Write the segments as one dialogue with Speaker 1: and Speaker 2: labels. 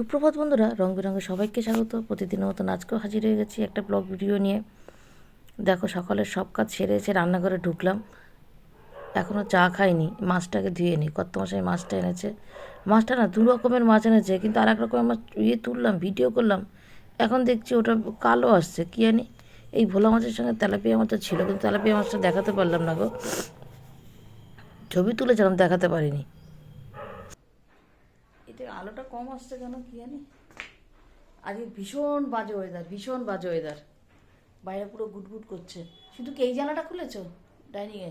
Speaker 1: সুপ্রভাত বন্ধুরা, রং বেরঙের সবাইকে স্বাগত। প্রতিদিনের মতন আজকেও হাজির হয়ে গেছি একটা ব্লগ ভিডিও নিয়ে। দেখো সকালের সব কাজ সেরে এসে রান্নাঘরে ঢুকলাম। এখনও চা খাইনি, মাছটাকে ধুয়ে নিই কত মাসে মাছটা এনেছে। মাছটা না দু রকমের মাছ এনেছে, কিন্তু আর এক রকমের মাছ ইয়ে তুললাম, ভিডিও করলাম। এখন দেখছি ওটা কালো আসছে, কী জানি? এই ভোলা মাছের সঙ্গে তেলাপিয়া মাছটা ছিল, কিন্তু তেলাপিয়া মাছটা দেখাতে পারলাম না গো। ছবি তুলেছিলাম, দেখাতে পারিনি। এতে আলোটা কম আসছে কেন কি জানি? আজকে ভীষণ বাজে ওয়েদার ভীষণ বাজে ওয়েদার বাইরে পুরো গুটগুট করছে। শুধু কি এই জানাটা খুলেছ? ডাইনিংয়ে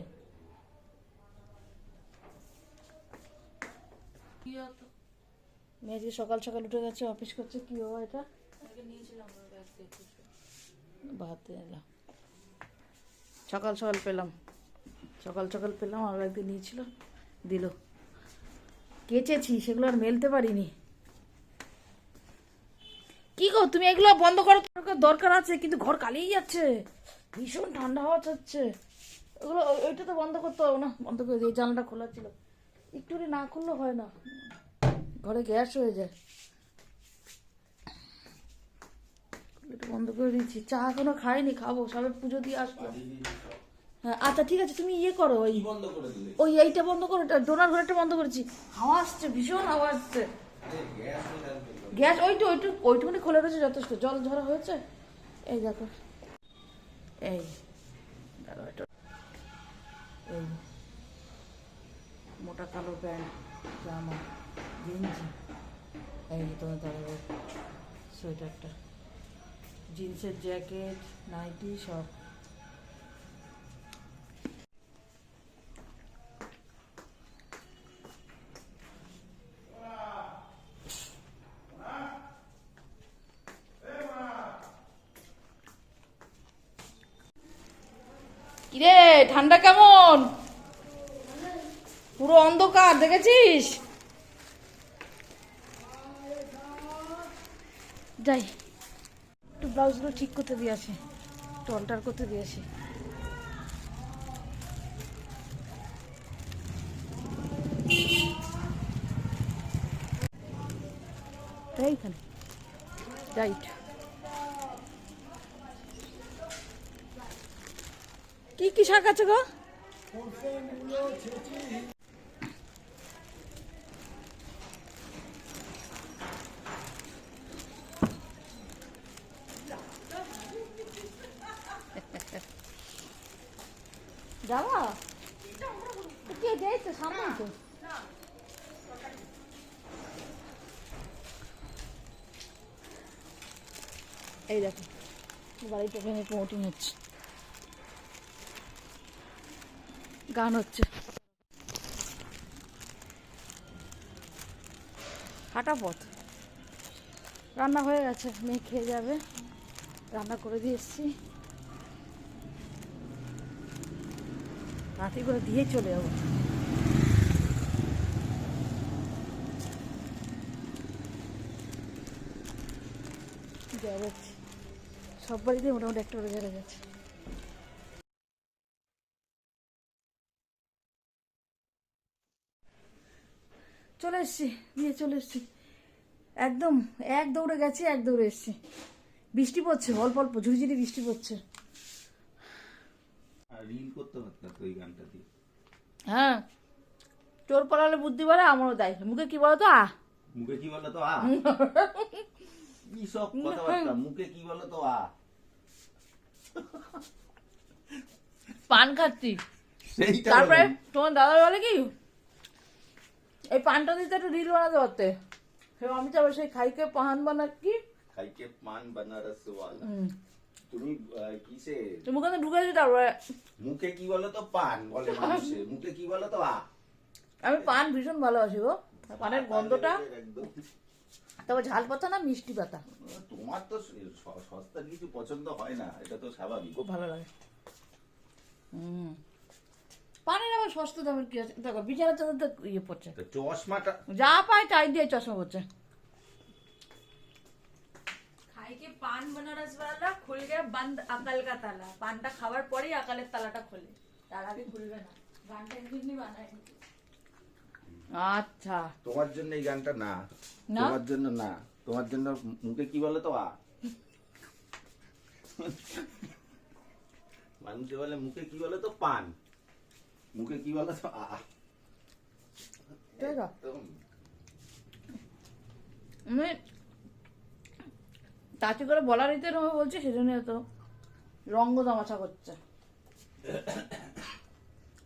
Speaker 1: মেয়ে আজকে সকাল সকাল উঠে গেছে অফিস করছে কি বাবা এটা? এলাম সকাল সকাল পেলাম। সকাল সকাল পেলাম আর একদিন নিয়েছিল দিল। কেচেছি সেগুলো আর মেলতে পারিনি। কি গো তুমি এগুলো বন্ধ করো তোমার দরকার আছে কিন্তু ঘর কালিয়ে যাচ্ছে। ভীষণ ঠান্ডা হাওয়া হচ্ছে ওগুলো ওইটা তো বন্ধ করতে হবে না বন্ধ করে দিয়ে জানলাটা খোলা ছিল। একটু না খুললে হয় না। ঘরে গ্যাস হয়ে যায়। এটা বন্ধ করে দিচ্ছি। চা এখনও খাইনি খাব সবে পুজো দিয়ে আসব হ্যাঁ আচ্ছা ঠিক আছে তুমি ইয়ে করো ওই
Speaker 2: বন্ধ করে দিলে?
Speaker 1: ওই এইটা বন্ধ করো ডোনার ঘরটা বন্ধ করেছি। হাওয়া আসছে ভীষণ হাওয়া আসছে। গ্যাস ওইটু ওইটু ওইটুকুনি খোলা রয়েছে যথেষ্ট। জল ঝরা হয়েছে? এই দেখো। এই দাঁড়াও এটা। এই মোটা কালো প্যান্ট জামা গেঞ্জি এই তোমার দাঁড়াবো সোয়েটারটা। জিন্সের জ্যাকেট নাইটি সব। ঠান্ডা কেমন? পুরো অন্ধকার, দেখেছিস? যাই, একটু ব্লাউজগুলো ঠিক করতে দিয়ে আসি, একটু অল্টার করতে দিয়ে আসি। এইখানে রাইট কি কি শাক আছে গো? এই দেখো বাড়িটা ভেঙে প্রমোটিং হচ্ছে গান হচ্ছে। হাঁটা পথ। রান্না হয়ে গেছে, মেয়ে খেয়ে যাবে। রান্না করে দিয়ে এসছি। রাতে করে দিয়ে চলে যাব। সব বাড়িতে মোটামুটি একটা করে জায়গা গেছে। চলে এসছি দিয়ে চলে এসছি। একদম এক দৌড়ে গেছি এক দৌড়ে এসছি। বৃষ্টি পড়ছে অল্প অল্প ঝুড়িঝুড়ি বৃষ্টি পড়ছে। হ্যাঁ চোর পালালে বুদ্ধি বাড়ে আমারও দেয় মুখে কি বলো তো আ?
Speaker 2: মুখে কি বলো তো আ? কি সব কথাবার্তা মুখে কি বলো তো আ?
Speaker 1: পান খাচ্ছি। তারপরে তোমার দাদা বলে কি এই পানটা দিতে একটু রিল বানাতে পারতে? আমি চাবো সেই খাইকে পান বানা কি?
Speaker 2: খাইকে পান বানারস ওয়ালা। তুমি কিসে?
Speaker 1: তুমি মুখে তো ঢুকেছি তারপরে
Speaker 2: মুখে কি বলো তো পান বলে মানুষে। মুখে কি বলো তো আ।
Speaker 1: আমি পান ভীষণ ভালোবাসি গো। পানের গন্ধটা। তবে ঝাল পাতা না মিষ্টি পাতা?
Speaker 2: তোমার তো স- সস্তার কিছু পছন্দ হয় না। এটা তো স্বাভাবিক।
Speaker 1: খুব ভালো লাগে। হুম। পানির আবার সস্তা দামের কি আছে? দেখো বিচারা চাদর তো ইয়ে পড়ছে।
Speaker 2: চশমাটা
Speaker 1: যা পায় তাই দিয়ে চশমা পড়ছে।
Speaker 3: খাইকে পান খুল আকাল কা তালা। পানটা খাওয়ার পরেই আকালের তালাটা খোলে। তার আগে খুলবে না। গানটা এমনি বানায়
Speaker 1: আচ্ছা।
Speaker 2: তোমার জন্য এই গানটা না। তোমার জন্য না। তোমার জন্য মুখে কি বলে তো? আ মানুষে বলে মুখে কি বলে তো? পান। মুখে কি বলে তো?
Speaker 1: আমি করে বলার ইতে রকম বলছি সেজন্য তো রঙ্গ তামাশা করছে।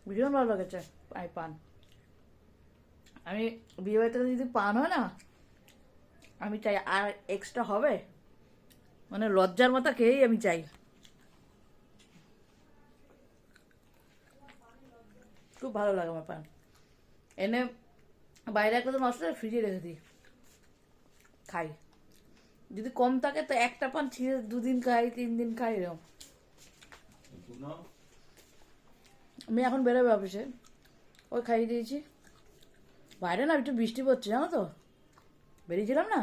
Speaker 1: ভীষণ ভালো লেগেছে আই পান। আমি বিয়ে বাড়িতে যদি পান হয় না আমি চাই আর এক্সট্রা হবে। মানে লজ্জার মাথা খেয়েই আমি চাই। খুব ভালো লাগে আমার পান। এনে বাইরে একটা নষ্ট ফ্রিজে রেখে দিই। খাই। যদি কম থাকে তো একটা পান ছিঁড়ে দুদিন খাই তিন দিন খাই এরকম। আমি এখন বেরোবে অফিসে। ওই খাইয়ে দিয়েছি। বাইরে না একটু বৃষ্টি পড়ছে জানো তো? বেরিয়েছিলাম না?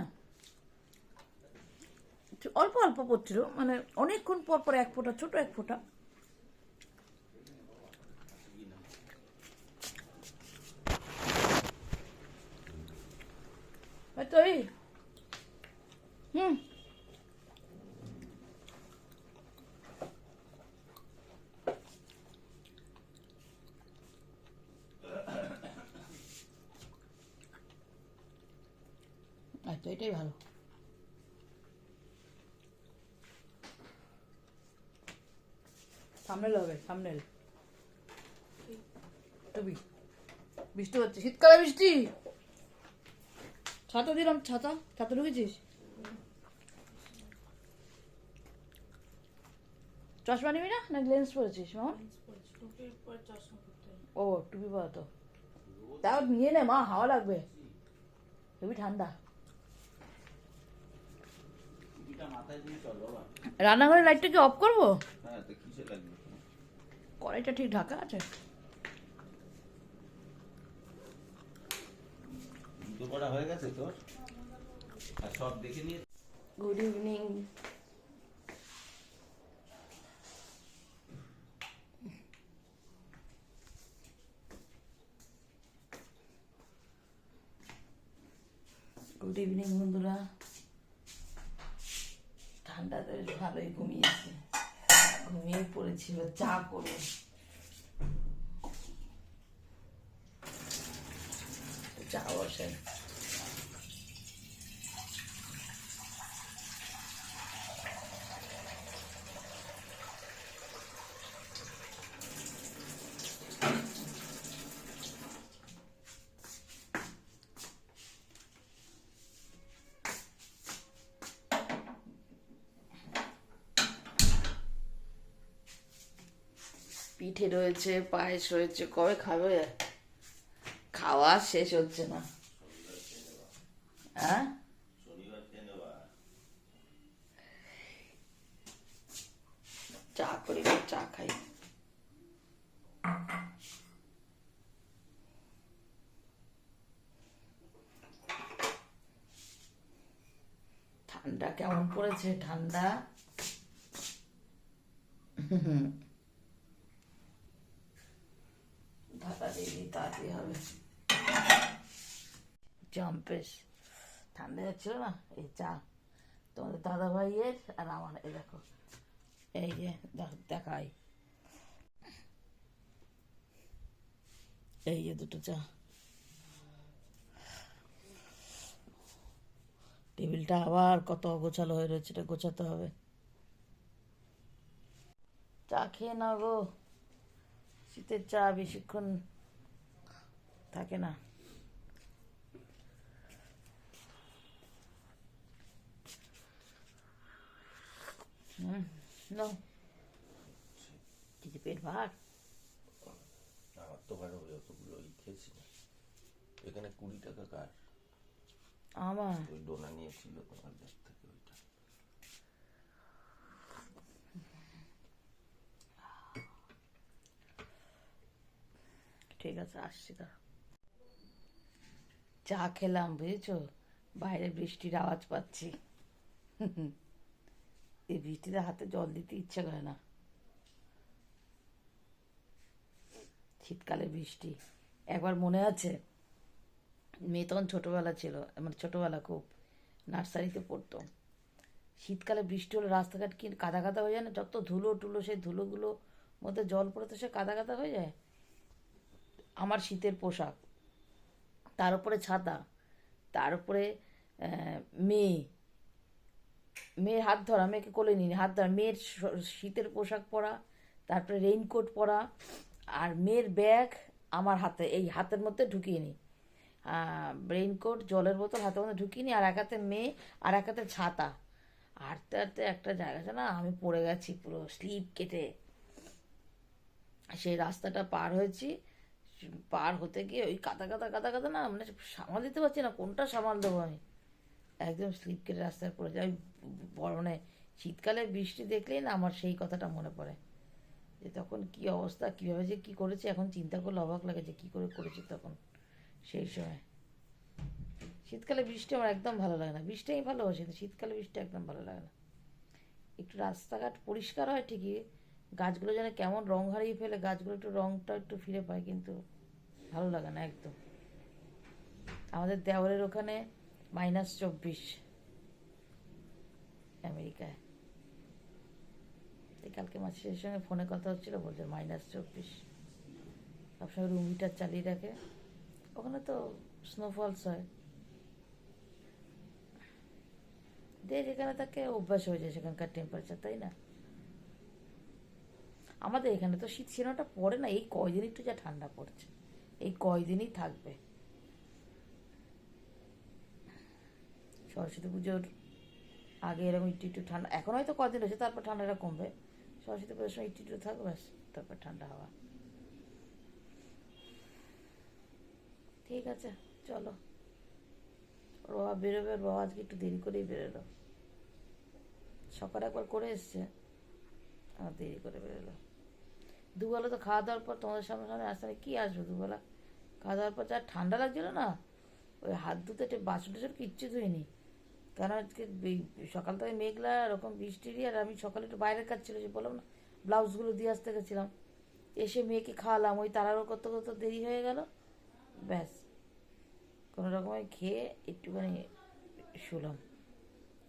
Speaker 1: অল্প অল্প পড়ছিল মানে অনেকক্ষণ পর পর এক ফোঁটা ছোট এক ফোঁটা। তো এই হুম আচ্ছা এটাই ভালো সামনেল হবে সামনেল টুবি বৃষ্টি হচ্ছে শীতকালে বৃষ্টি ছাতা দিলাম ছাতা। ছাতা ঢুকেছিস? চশমা নিবি না? না লেন্স পরেছিস মামা ও টুপি পরা তো। তাও নিয়ে নে মা হাওয়া লাগবে। হেবি ঠান্ডা। রান্নাঘরের লাইটটা কি অফ করব?
Speaker 2: হ্যাঁ
Speaker 1: কড়াইটা ঠিক ঢাকা আছে।
Speaker 2: দুটো করা হয়ে গেছে তোর আর সব দেখে নিয়ে
Speaker 4: গুড ইভিনিং গুড ইভিনিং বন্ধুরা। ঠান্ডাতে ভালোই ঘুমিয়েছি। ঘুমিয়ে পড়েছিল চা করে বসে পিঠে রয়েছে পায়েস রয়েছে কবে খাবে? খাওয়া শেষ হচ্ছে না হ্যাঁ
Speaker 2: শনিবার খেয়ে নেবা
Speaker 4: চা করি চা খাই ঠান্ডা কেমন পড়েছে ঠান্ডা? তাড়াতাড়ি হবে। জম্পেস ঠান্ডা যাচ্ছিল না? এই চা। তোমাদের দাদা ভাইয়ের আর আমার, এই দেখো। এই যে দেখাই এই যে দুটো চা টেবিলটা আবার কত গোছালো হয়ে রয়েছে এটা গোছাতে হবে চা খেয়ে নাও গো শীতের চা বেশিক্ষণ থাকে না হুম নাও কিছু পেট ভার
Speaker 2: আমার তো ভালো হবে অতগুলো ওই খেয়েছি না এখানে কুড়ি টাকা কার
Speaker 4: আমার
Speaker 2: ওই ডোনা নিয়েছিল তোমার কাছ থেকে ওইটা
Speaker 4: ঠিক আছে আসছি তা চা খেলাম বুঝেছ বাইরে বৃষ্টির আওয়াজ পাচ্ছি এই বৃষ্টিতে হাতে জল দিতে ইচ্ছে করে না। শীতকালে বৃষ্টি। একবার মনে আছে, মেয়ে তখন ছোটোবেলা ছিল মানে ছোটোবেলা খুব,
Speaker 1: নার্সারিতে পড়তো। শীতকালে বৃষ্টি হলে রাস্তাঘাট কি কাদা কাদা হয়ে যায় না? যত ধুলো টুলো সেই ধুলোগুলো মধ্যে জল পড়ে তো সে কাদা কাদা হয়ে যায়। আমার শীতের পোশাক, তার উপরে ছাতা, তার উপরে মেয়ে মেয়ের হাত ধরা, মেয়েকে কোলে নিনি হাত ধরা, মেয়ের শীতের পোশাক পরা, তারপরে রেইনকোট পরা, আর মেয়ের ব্যাগ আমার হাতে, এই হাতের মধ্যে ঢুকিয়ে নিই রেইনকোট জলের বোতল হাতের মধ্যে ঢুকিয়ে নিই আর এক হাতে মেয়ে, আর এক হাতে ছাতা। হাঁটতে হাঁটতে একটা জায়গা আছে না, আমি পড়ে গেছি পুরো স্লিপ কেটে। সেই রাস্তাটা পার হয়েছি, পার হতে গিয়ে ওই কাদা কাদা কাদা কাদা না মানে সামাল দিতে পারছি না, কোনটা সামাল দেবো আমি? একদম স্লিপ কেটে রাস্তায় পড়ে যাই মানে শীতকালে বৃষ্টি দেখলেই না আমার সেই কথাটা মনে পড়ে। যে তখন কি অবস্থা, কীভাবে যে কী করেছে, এখন চিন্তা করলে অবাক লাগে যে কী করে করেছি তখন সেই সময়। শীতকালে বৃষ্টি আমার একদম ভালো লাগে না। বৃষ্টি আমি ভালোবাসি, কিন্তু শীতকালে বৃষ্টি একদম ভালো লাগে না। একটু রাস্তাঘাট পরিষ্কার হয় ঠিকই, গাছগুলো যেন কেমন রং হারিয়ে ফেলে, গাছগুলো একটু রংটা একটু ফিরে পায়, কিন্তু ভালো লাগে না একদম। আমাদের দেওয়ালের ওখানে মাইনাস চব্বিশ। আমেরিকায়। কালকে মাসির সঙ্গে ফোনে কথা হচ্ছিল, বলছে মাইনাস চব্বিশ। সবসময় রুম হিটার চালিয়ে রাখে ওখানে তো স্নোফলস হয়। যে যেখানে থাকে অভ্যাস হয়ে যায় সেখানকার টেম্পারেচার তাই না? আমাদের এখানে তো শীত সিনাটা পড়ে না, এই কয়দিন একটু যা ঠান্ডা পড়ছে। এই কয়দিনই থাকবে। সরস্বতী পুজোর আগে এরকম একটু একটু ঠান্ডা, এখন হয়তো কদিন রয়েছে তারপর ঠান্ডাটা কমবে। সরস্বতী পুজোর সময় একটু একটু থাকবে, ব্যাস, তারপর ঠান্ডা হাওয়া। ঠিক আছে, চলো। ওর বাবা বেরোবে ওর বাবা আজকে একটু দেরি করেই বেরোলো। সকালে একবার করে এসছে, আর দেরি করে বেরোলো। দুবেলা তো খাওয়া দাওয়ার পর তোমাদের সামনে সামনে আসতে। কি আসবে দুবেলা? খাওয়া দাওয়ার পর যা ঠান্ডা লাগছিল না, ওই হাত ধুতে বাসন টাসন কিচ্ছু ধুইনি। কারণ আজকে সকাল থেকে মেঘলা, এরকম বৃষ্টিরই আর আমি সকালে একটু বাইরের কাজ ছিল, যে বললাম না ব্লাউজগুলো দিয়ে আসতে গেছিলাম। এসে মেয়েকে খাওয়ালাম, ওই তাড়াহুড়ো করতে করতে দেরি হয়ে গেল, ব্যাস। কোনো রকমে খেয়ে একটুখানি শুলাম।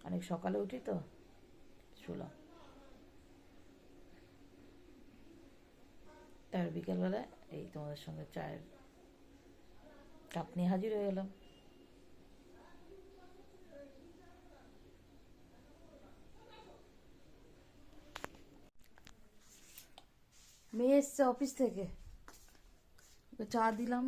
Speaker 1: অনেক সকালে উঠি তো, শুলাম। তার বিকেলবেলায় এই তোমাদের সঙ্গে চায়ের কাপ নিয়ে হাজির হয়ে গেলাম। মেয়ে এসছে অফিস থেকে। চা দিলাম।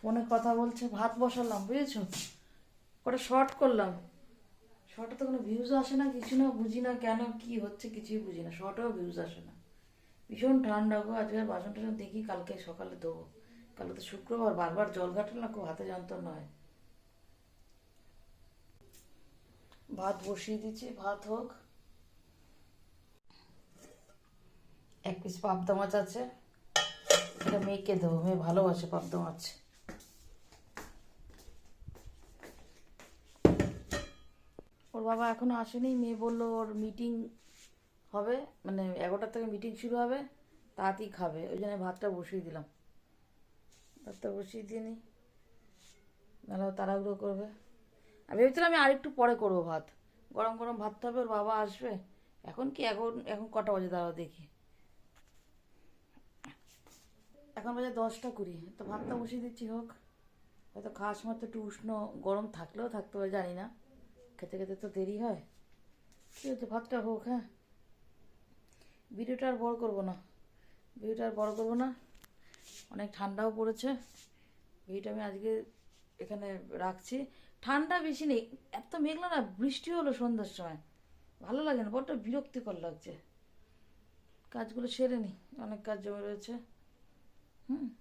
Speaker 1: ফোনে কথা বলছে, ভাত বসালাম, বুঝেছ? ওটা শর্ট করলাম। শর্টে তো কোনো ভিউজ আসে না, কিছু না, বুঝি না কেন, কি হচ্ছে কিছুই বুঝি না। শর্টেও ভিউজ আসে না। ভীষণ ঠান্ডা গো, আজকে বাসন টাসন দেখি, কালকে সকালে দেবো কালকে তো শুক্রবার, বারবার জল ঘাটলে না, খুব হাতে যন্ত্রণা হয়। ভাত বসিয়ে দিচ্ছি, ভাত হোক। এক পিস পাবদা মাছ আছে। এটা মেয়েকে দেবো, মেয়ে ভালোবাসে পাবদা মাছ। ওর বাবা এখনও আসেনি, মেয়ে বলল ওর মিটিং হবে মানে এগারোটার থেকে মিটিং শুরু হবে, তাড়াতাড়ি খাবে। ওই জন্য ভাতটা বসিয়ে দিলাম। ভাতটা বসিয়ে দিয়ে নি। নাহলে তাড়াহুড়ো করবে। আমি ভেবেছিলাম আমি আরেকটু পরে করব ভাত। গরম গরম ভাত হবে, ওর বাবা আসবে। এখন কি? এখন এখন কটা বাজে দাঁড়াও দেখি। এখন বাজে দশটা কুড়ি, তো ভাতটা বসিয়ে দিচ্ছি, হোক। হয়তো সময় তো একটু উষ্ণ গরম থাকলেও থাকতে পারে, জানি না। খেতে খেতে তো দেরি হয়। ঠিক আছে, ভাতটা হোক হ্যাঁ। ভিডিওটা আর বড় করব না। ভিডিওটা আর বড় করব না। অনেক ঠান্ডাও পড়েছে। ভিডিওটা আমি আজকে এখানে রাখছি। ঠান্ডা বেশি নেই, এত মেঘলা না, বৃষ্টি হলো সন্ধ্যার সময়। ভালো লাগে না, বড্ড বিরক্তিকর লাগছে। কাজগুলো সেরে নি, অনেক কাজ জমে রয়েছে। হুম।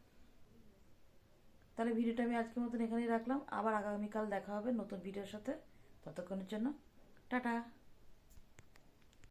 Speaker 1: তাহলে ভিডিওটা আমি আজকের মতন এখানেই রাখলাম। আবার আগামীকাল দেখা হবে নতুন ভিডিওর সাথে। ততক্ষণের জন্য, টাটা।